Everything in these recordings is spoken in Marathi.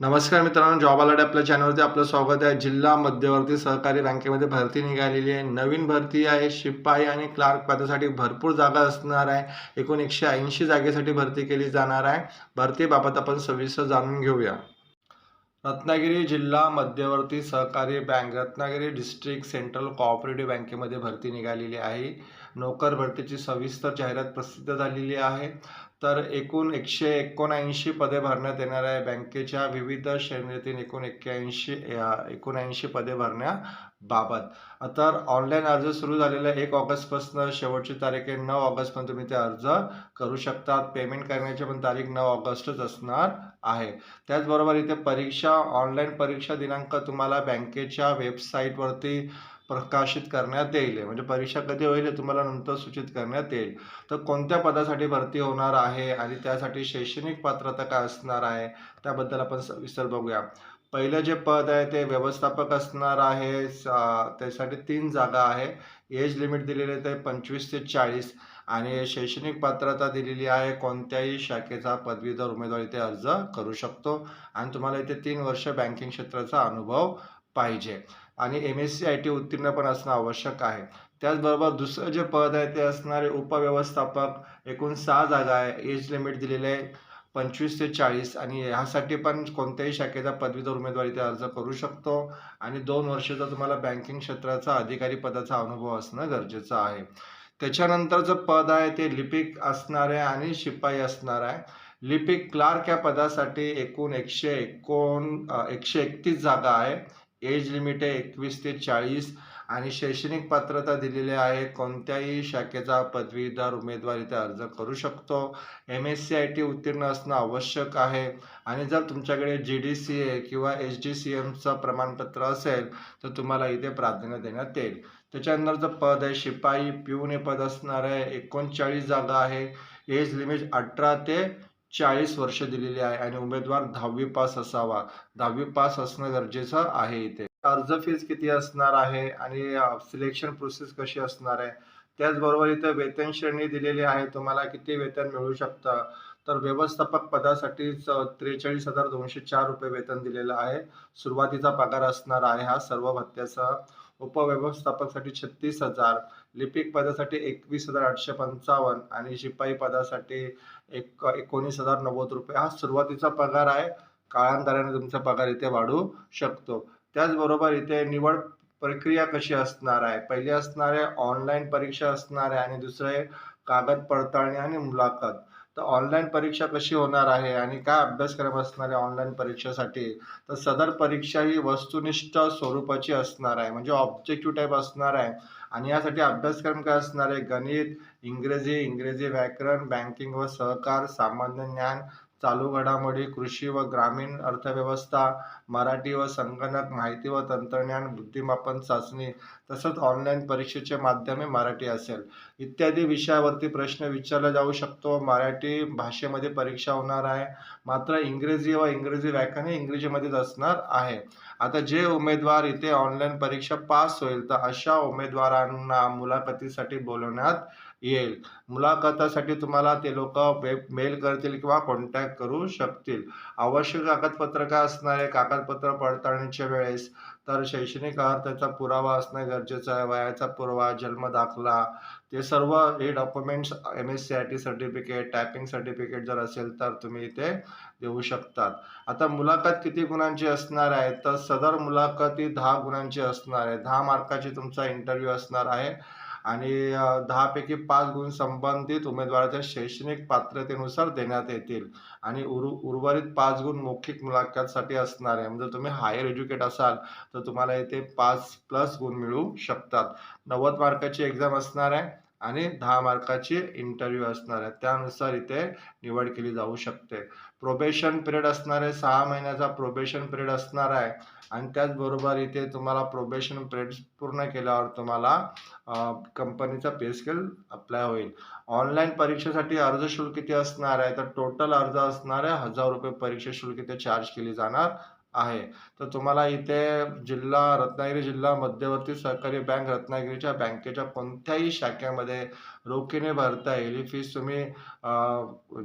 नमस्कार मित्रांनो जॉब अलर्ट आपल्या चॅनलवरती आपलं स्वागत आहे. जिल्हा मध्यवर्ती सहकारी बँकेमध्ये भरती निघालेली आहे. नवीन भरती आहे. शिपाई आणि क्लार्क पदासाठी भरपूर जागा असणार आहे. एकूण एकशे ऐंशी जागेसाठी भरती केली जाणार आहे. भरतीबाबत आपण सविस्तर जाणून घेऊया. रत्नागिरी जिल्हा मध्यवर्ती सहकारी bank Ratnagiri district central cooperative बँकेमध्ये भरती निघालेली आहे. नोकर भरतीची सविस्तर जाहिरात प्रसिद्ध झालेली आहे. तर एकूण एकशे एकोणऐंशी पदे भरण्यात येणार आहे. बँकेच्या विविध श्रेणीतील एकूण एक्क्याऐंशी एकोणऐंशी पदे भरण्याबाबत. तर ऑनलाईन अर्ज सुरू झालेला आहे एक ऑगस्टपासून शेवटची तारीख आहे. नऊ ऑगस्टपर्यंत तुम्ही ते अर्ज करू शकतात. पेमेंट करण्याची पण तारीख नऊ ऑगस्टच असणार आहे. त्याचबरोबर इथे परीक्षा ऑनलाईन परीक्षा दिनांक तुम्हाला बँकेच्या वेबसाईटवरती प्रकाशित करण्यात येईल. म्हणजे परीक्षा कधी होईल तुम्हाला नंतर सूचित करण्यात येईल. तर कोणत्या पदासाठी भरती होणार आहे आहे आणि त्यासाठी शैक्षणिक पात्रता काय असणार आहे त्याबद्दल आपण सविस्तर बघूया. पहिलं जे पद आहे ते व्यवस्थापक असणार आहे त्यासाठी तीन जागा आहे. एज लिमिट दिलेली आहे ते पंचवीस ते चाळीस आणि शैक्षणिक पात्रता दिलेली आहे कोणत्याही शाखेचा पदवीधर उमेदवार इथे अर्ज करू शकतो. आणि तुम्हाला इथे तीन वर्ष बँकिंग क्षेत्राचा अनुभव पाहिजे. आणि M S C I T उत्तीर्ण पण असणं आवश्यक आहे. त्याचबरोबर दुसरं जे पद आहे ते असणारे उपव्यवस्थापक एकूण सहा जागा आहे. एज लिमिट दिलेले आहे पंचवीस ते चाळीस आणि ह्यासाठी पण कोणत्याही शाखेचा पदवीधर उमेदवारी ते अर्ज करू शकतो. आणि दोन वर्षाचा तुम्हाला बँकिंग क्षेत्राचा अधिकारी पदाचा अनुभव असणं गरजेचं आहे. त्याच्यानंतरचं पद आहे ते लिपिक असणार आहे आणि शिपाई असणार. आहे लिपिक क्लार्क या पदासाठी एकूण एकशे एकोण एकशे एकतीस जागा आहे. एज लिमिट आहे एकवीस ते चाळीस आणि शैक्षणिक पात्रता दिलेली आहे. कोणत्याही शाखेचा पदवीधर उमेदवार इथे अर्ज करू शकतो. M S C I T उत्तीर्ण असणं आवश्यक आहे. आणि जर तुमच्याकडे जी डी सी ए किंवा एच डी सी एमचं प्रमाणपत्र असेल तर तुम्हाला इथे प्राधान्य देण्यात येईल. त्याच्यानंतरचं पद आहे शिपाई पिऊन हे पद असणार आहे. एकोणचाळीस जागा आहे. एज लिमिट अठरा ते चाळीस वर्ष दिलेली आहे आणि उमेदवार दहावी पास असावा. दहावी पास असणं गरजेचं आहे इथे. अर्ज फीज किती असणार आहे आणि सिलेक्शन प्रोसेस कशी असणार आहे? त्याचबरोबर इथे वेतन श्रेणी दिलेली आहे. तुम्हाला किती वेतन मिळू शकतं? तर व्यवस्थापक पदासाठी त्रेचाळीस हजार दोनशे चार रुपये वेतन दिलेलं आहे. सुरुवातीचा पगार असणार आहे हा सर्व भत्त्याचा. उपव्यवस्थापकसाठी छत्तीस हजार लिपिक पदासाठी एकवीस हजार आठशे पंचावन्न आणि शिपाई पदासाठी एक एकोणीस हजार नव्वद रुपये. हा सुरुवातीचा पगार आहे. काळांतराने तुमचा पगार इथे वाढू शकतो. त्याचबरोबर इथे निवड प्रक्रिया कशी असणार आहे? पहिली असणार आहे ऑनलाईन परीक्षा असणार आहे आणि दुसरे कागद पडताळणी आणि मुलाखत. तर ऑनलाईन परीक्षा कशी होणार आहे आणि काय अभ्यासक्रम असणार आहे ऑनलाईन परीक्षेसाठी? तर सदर परीक्षा ही वस्तुनिष्ठ स्वरूपाची असणार आहे म्हणजे ऑब्जेक्टिव्ह टाईप असणार आहे. आणि यासाठी अभ्यासक्रम काय असणार आहे? गणित इंग्रजी इंग्रजी व्याकरण बँकिंग व सहकार सामान्य ज्ञान चालू घडामोडी कृषी व ग्रामीण अर्थव्यवस्था मराठी व संगणक माहिती व तंत्रज्ञान बुद्धिमापन चाचणी तसंच ऑनलाईन परीक्षेचे माध्यम हे मराठी असेल. इत्यादी विषयावरती प्रश्न विचारला जाऊ शकतो. मराठी भाषेमध्ये परीक्षा होणार आहे. मात्र इंग्रजी व इंग्रजी व्याख्याने हे इंग्रजीमध्येच असणार आहे. आता जे उमेदवार इथे ऑनलाईन परीक्षा पास होईल तर अशा उमेदवारांना मुलाखतीसाठी बोलवण्यात येईल. मुलाखतासाठी तुम्हाला ते लोक मेल करतील किंवा कॉन्टॅक्ट करू शकतील. आवश्यक कागदपत्र काय असणार आहे? कागदपत्र पडताळणीच्या वेळेस तर शैक्षणिक अर्हतेचा पुरावा असणं गरजेचं आहे. वयाचा पुरावा जन्म दाखला ते सर्व हे documents M S C I T certificate typing certificate जर असेल तर तुम्ही इथे देऊ शकतात. आता मुलाखत किती गुणांची असणार आहे? तर सदर मुलाखत ही दहा गुणांची असणार आहे. दहा मार्काची तुमचा इंटरव्ह्यू असणार आहे. आणि दहापैकी पाच गुण संबंधित उमेदवाराच्या शैक्षणिक पात्रतेनुसार देण्यात येतील. आणि उर उर्वरित पाच गुण मौखिक मुलाखतसाठी असणार आहे. म्हणजे तुम्ही हायर एज्युकेट असाल तर तुम्हाला इथे पाच प्लस गुण मिळू शकतात. नव्वद मार्काची एक्झाम असणार आहे. आणि दहा मार्काची इंटरव्ह्यू असणार आहे. त्यानुसार इथे निवड केली जाऊ शकते. प्रोबेशन पिरियड असणार आहे. सहा महिन्याचा प्रोबेशन पिरियड असणार आहे. आणि त्याचबरोबर इथे तुम्हाला प्रोबेशन पिरियड पूर्ण केल्यावर तुम्हाला कंपनीचा पे स्केल अप्लाय होईल. ऑनलाईन परीक्षेसाठी अर्ज शुल्क किती असणार आहे? तर टोटल अर्ज असणार आहे. हजार रुपये परीक्षा शुल्क इथे चार्ज केली जाणार. आहे. तर तुम्हाला इथे जिल्हा रत्नागिरी जिल्हा मध्यवर्ती सहकारी बँक रत्नागिरीच्या बँकेच्या कोणत्याही शाखेमध्ये रोखीने भरता येईल. ही फीस तुम्ही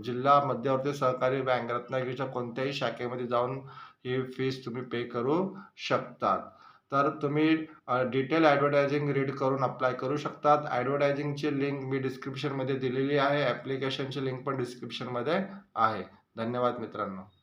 जिल्हा मध्यवर्ती सहकारी बँक रत्नागिरीच्या कोणत्याही शाखेमध्ये जाऊन ही फीस तुम्ही पे करू शकतात. तर तुम्ही डिटेल ॲडव्हर्टायझिंग रीड करून अप्लाय करू शकतात. ॲडव्हर्टायझिंगची लिंक मी डिस्क्रिप्शनमध्ये दिलेली आहे. ॲप्लिकेशनची लिंक पण डिस्क्रिप्शनमध्ये आहे. धन्यवाद मित्रांनो.